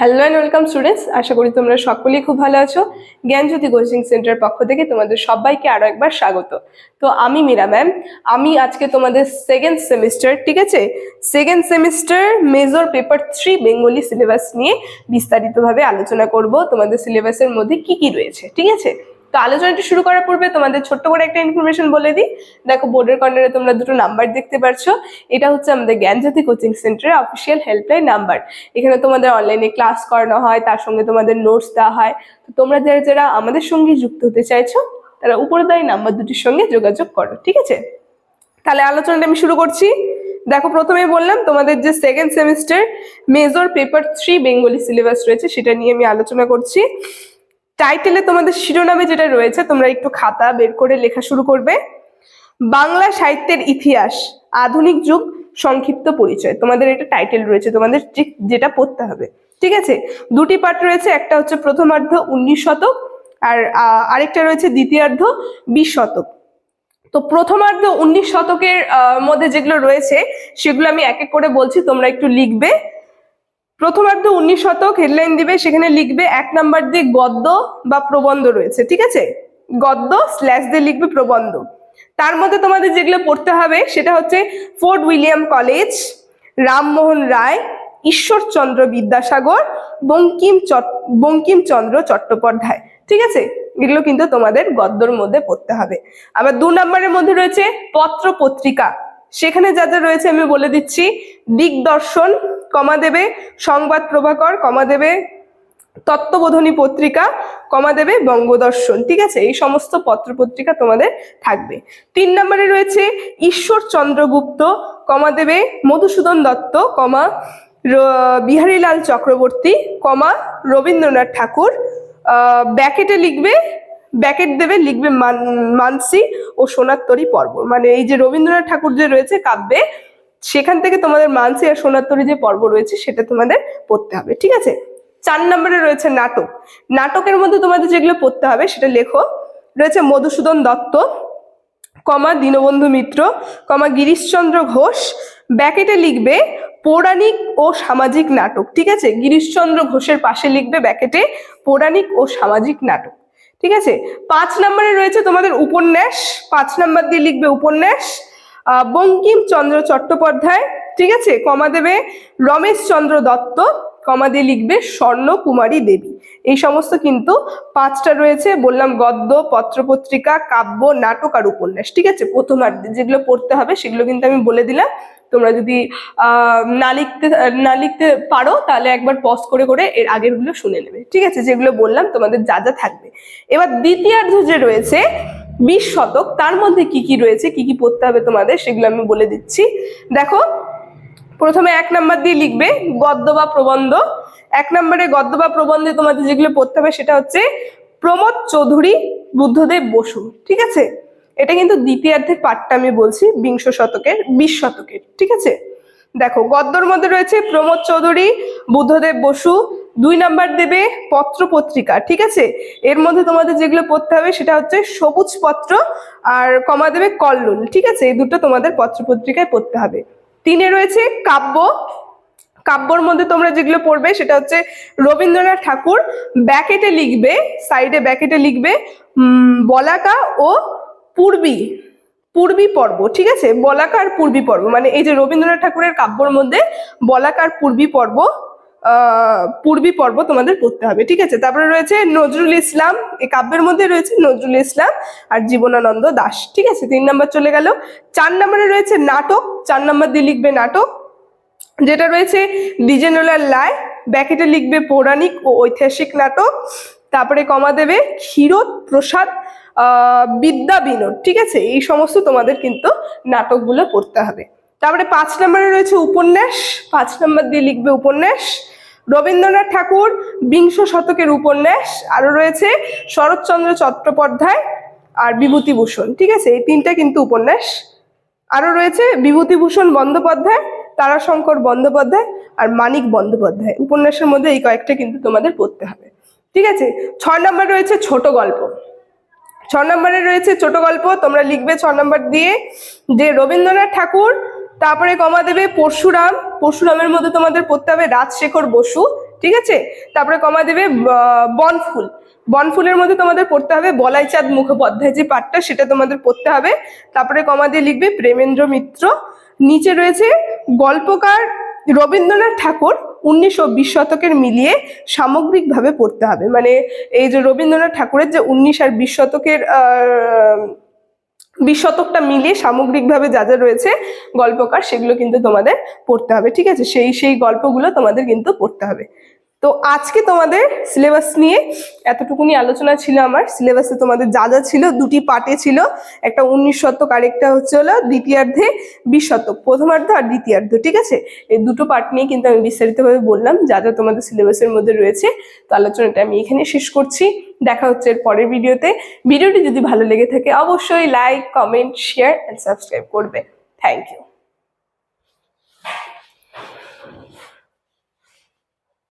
Hello and welcome students আশা করি তোমরা সকলেই খুব ভালো আছো। জ্ঞানজ্যোতি কোচিং সেন্টার পক্ষ থেকে তোমাদের সবাইকে আরও একবার স্বাগত। তো আমি মীরা ম্যাম আমি আজকে তোমাদের সেকেন্ড সেমিস্টার ঠিক আছে? Second semester major paper three Bengali syllabus নিয়ে বিস্তারিতভাবে আলোচনা করব। তোমাদের সিলেবাসের মধ্যে কি কি রয়েছে, ঠিক আছে? তো আলোচনাটি শুরু করার পূর্বে তোমাদের ছোট্ট করে একটা ইনফরমেশন বলে দিই। দেখো বোর্ডের কর্নারে তোমরা দুটো নাম্বার দেখতে পারছ। এটা হচ্ছে আমাদের জ্ঞানজ্যোতি কোচিং সেন্টারের অফিসিয়াল হেল্পলাইন নাম্বার এখানে তোমাদের অনলাইনে ক্লাস করানো হয়, তার সঙ্গে তোমাদের নোটস দেওয়া হয়। তো তোমরা যারা যারা আমাদের সঙ্গে যুক্ত হতে চাইছো, তারা উপরে দেয় নাম্বার দুটির সঙ্গে যোগাযোগ করো, ঠিক আছে? তাহলে আলোচনাটা আমি শুরু করছি। দেখো প্রথমে বললাম, তোমাদের যে second semester major paper three Bengali syllabus রয়েছে, সেটা নিয়ে আমি আলোচনা করছি। টাইটেলে তোমাদের শিরোনামে যেটা রয়েছে, তোমরা একটু খাতা বের করে লেখা শুরু করবে। বাংলা সাহিত্যের ইতিহাস, আধুনিক যুগ, সংক্ষিপ্ত পরিচয়। তোমাদের এটা টাইটেল রয়েছে, তোমাদের যেটা পড়তে হবে। ঠিক আছে? দুটি পার্ট রয়েছে, একটা হচ্ছে প্রথমার্ধ উনিশ শতক, আর আরেকটা রয়েছে দ্বিতীয়ার্ধ বিশ শতক। তো প্রথমার্ধ উনিশ শতকের মধ্যে যেগুলো রয়েছে, সেগুলো আমি এক এক করে বলছি, তোমরা একটু লিখবে। প্রথমার্ধ উনিশ শতক হেডলাইন দিবে, সেখানে লিখবে এক নাম্বার দিয়ে গদ্য বা প্রবন্ধ রয়েছে, ঠিক আছে? গদ্য স্ল্যাশ দিয়ে লিখবে প্রবন্ধ। তার মধ্যে তোমাদের যেগুলো পড়তে হবে, সেটা হচ্ছে Fort William college, Rammohan Roy, Ishwarchandra Vidyasagar Bankim Bankimchandra Chattopadhyay, ঠিক আছে? এগুলো কিন্তু তোমাদের গদ্যর মধ্যে পড়তে হবে। আবার দু নম্বরের মধ্যে রয়েছে পত্র পত্রিকা সেখানে যা যা রয়েছে আমি বলে দিচ্ছি। দিগদর্শন কমা দেবে সংবাদ প্রভাকর কমা দেবে তত্ত্ববোধনী পত্রিকা কমা দেবে বঙ্গদর্শন, ঠিক আছে? এই সমস্ত পত্র পত্রিকা তোমাদের থাকবে। তিন নম্বরে রয়েছে ঈশ্বর চন্দ্রগুপ্ত কমা দেবে মধুসূদন দত্ত, কমা বিহারীলাল চক্রবর্তী, কমা রবীন্দ্রনাথ ঠাকুর। ব্যাকেটে লিখবে ব্যাকেট দেবে, লিখবে মান- মানসি ও সোনাত্তরী পর্ব। মানে এই যে রবীন্দ্রনাথ ঠাকুর যে রয়েছে কাব্যে, সেখান থেকে তোমাদের মানসি আর সোনাত্তরী যে পর্ব রয়েছে, সেটা তোমাদের পড়তে হবে, ঠিক আছে? চার নম্বরে রয়েছে নাটক। নাটকের মধ্যে তোমাদের যেগুলো পড়তে হবে, সেটা লেখো। রয়েছে মধুসূদন দত্ত, কমা দীনবন্ধু মিত্র, কমা গিরিশচন্দ্র ঘোষ। ব্যাকেটে লিখবে পৌরাণিক ও সামাজিক নাটক, ঠিক আছে? গিরিশচন্দ্র ঘোষের পাশে লিখবে ব্যাকেটে পৌরাণিক ও সামাজিক নাটক। ঠিক আছে? পাঁচ নম্বরে রয়েছে তোমাদের উপন্যাস। পাঁচ নম্বর দিয়ে লিখবে উপন্যাস। বঙ্কিমচন্দ্র চট্টোপাধ্যায়, ঠিক আছে? কমা দেবে রমেশ চন্দ্র দত্ত, কমা দিয়ে লিখবে স্বর্ণ কুমারী দেবী। এই সমস্ত কিন্তু পাঁচটা রয়েছে। বললাম গদ্য, পত্রপত্রিকা, কাব্য, নাটক আর উপন্যাস, ঠিক আছে? প্রথমার্ধে যেগুলো পড়তে হবে, সেগুলো কিন্তু আমি বলে দিলাম। তোমরা যদি না লিখতে না লিখতে পারো, তাহলে একবার পজ করে করে এর আগেরগুলো শুনে নেবে। ঠিক আছে? যেগুলো বললাম, তোমাদের যা যা থাকবে। এবার দ্বিতীয়ার্ধ যে রয়েছে, বিশ শতক, তার মধ্যে কি কি রয়েছে, কি কি পড়তে হবে তোমাদের, সেগুলো আমি বলে দিচ্ছি। দেখো, প্রথমে এক নাম্বার দিয়ে লিখবে, গদ্য বা প্রবন্ধ। এক নম্বরে গদ্য বা প্রবন্ধে তোমাদের যেগুলো পড়তে হবে, সেটা হচ্ছে প্রমোদ চৌধুরী, বুদ্ধদেব বসু। ঠিক আছে? এটা কিন্তু দ্বিতীয়ার্ধের পাঠটা আমি বলছি, বিংশ শতকের, বিশ শতকের, ঠিক আছে? দেখো, গদ্যর মধ্যে রয়েছে প্রমোদ চৌধুরী, বুদ্ধদেব বসু, দুই নাম্বার দেবে পত্র পত্রিকা, ঠিক আছে? এর মধ্যে তোমাদের যেগুলো পড়তে হবে সেটা হচ্ছে সবুজ পত্র আর কমা দেবে কল্লোল, ঠিক আছে? এই দুটো তোমাদের পত্র পত্রিকায় পড়তে হবে। তিনে রয়েছে কাব্য, কাব্যর মধ্যে তোমরা যেগুলো পড়বে সেটা হচ্ছে রবীন্দ্রনাথ ঠাকুর ব্যাকেটে লিখবে, সাইডে ব্যাকেটে লিখবে বলাকা ও পূর্বী পূর্বী পর্ব, ঠিক আছে? বলাকার পূর্বী পর্ব মানে এই যে রবীন্দ্রনাথ ঠাকুরের কাব্যর মধ্যে বলাকার পূর্বী পর্ব পূর্বী পর্ব তোমাদের পড়তে হবে, ঠিক আছে? তারপরে রয়েছে নজরুল ইসলাম, এই কাব্যের মধ্যে রয়েছে নজরুল ইসলাম আর জীবনানন্দ দাস ঠিক আছে? তিন নম্বর চলে গেল। চার নম্বরে রয়েছে নাটক, চার নম্বর দিয়ে লিখবে নাটক, যেটা রয়েছে দ্বিজেন্দ্রলাল রায়, ব্যাকেটে লিখবে পৌরাণিক ও ঐতিহাসিক নাটক, তারপরে কমা দেবে ক্ষীরোদ প্রসাদ বিদ্যা বিনোদ, ঠিক আছে? এই সমস্ত তোমাদের কিন্তু নাটকগুলো পড়তে হবে। তারপরে পাঁচ নম্বরে রয়েছে উপন্যাস, পাঁচ নম্বর দিয়ে লিখবে উপন্যাস, রবীন্দ্রনাথ ঠাকুর, বিংশ শতকের উপন্যাস, আরও রয়েছে শরৎচন্দ্র চট্টোপাধ্যায় আর বিভূতিভূষণ, ঠিক আছে? এই তিনটা কিন্তু উপন্যাস। আরও রয়েছে বিভূতিভূষণ বন্দ্যোপাধ্যায়, তারাশঙ্কর বন্দ্যোপাধ্যায় আর মানিক বন্দ্যোপাধ্যায়। উপন্যাসের মধ্যে এই কয়েকটা কিন্তু তোমাদের পড়তে হবে। ঠিক আছে? ছয় নম্বর রয়েছে ছোট গল্প। ছ নম্বরে রয়েছে ছোট গল্প, তোমরা লিখবে ছ নম্বর দিয়ে, যে রবীন্দ্রনাথ ঠাকুর, তারপরে কমা দেবে পরশুরাম, পরশুরামের মধ্যে তোমাদের পড়তে হবে রাজশেখর বসু, ঠিক আছে? তারপরে কমা দেবে বনফুল, বনফুলের মধ্যে তোমাদের পড়তে হবে বলাই চাঁদ মুখোপাধ্যায় যে পাঠটা, সেটা তোমাদের পড়তে হবে। তারপরে কমা দিয়ে লিখবে প্রেমেন্দ্র মিত্র, নিচে রয়েছে গল্পকার রবীন্দ্রনাথ ঠাকুর উনিশ ও বিশ শতকের মিলিয়ে সামগ্রিকভাবে পড়তে হবে। মানে এই যে রবীন্দ্রনাথ ঠাকুরের যে উনিশ আর বিশ শতকের বিশ শতকটা মিলিয়ে সামগ্রিকভাবে যা যা রয়েছে গল্পকার সেগুলো কিন্তু তোমাদের পড়তে হবে। ঠিক আছে? সেই সেই গল্পগুলো তোমাদের কিন্তু পড়তে হবে। তো আজকে তোমাদের সিলেবাস নিয়ে এতটুকুনি আলোচনা ছিল আমার। সিলেবাসে তোমাদের যা যা ছিল, দুটি পার্টে ছিল। একটা উনিশ শতক, আরেকটা হচ্ছে হলো দ্বিতীয়ার্ধে বিশ শতক, প্রথমার্ধ আর দ্বিতীয়ার্ধ, ঠিক আছে? এই দুটো পার্ট নিয়ে কিন্তু আমি বিস্তারিতভাবে বললাম, যা যা তোমাদের সিলেবাসের মধ্যে রয়েছে। তো আলোচনাটা আমি এখানে শেষ করছি। দেখা হচ্ছে এর পরের ভিডিওতে। ভিডিওটি যদি ভালো লেগে থাকে, অবশ্যই like comment share and subscribe করবে। Thank you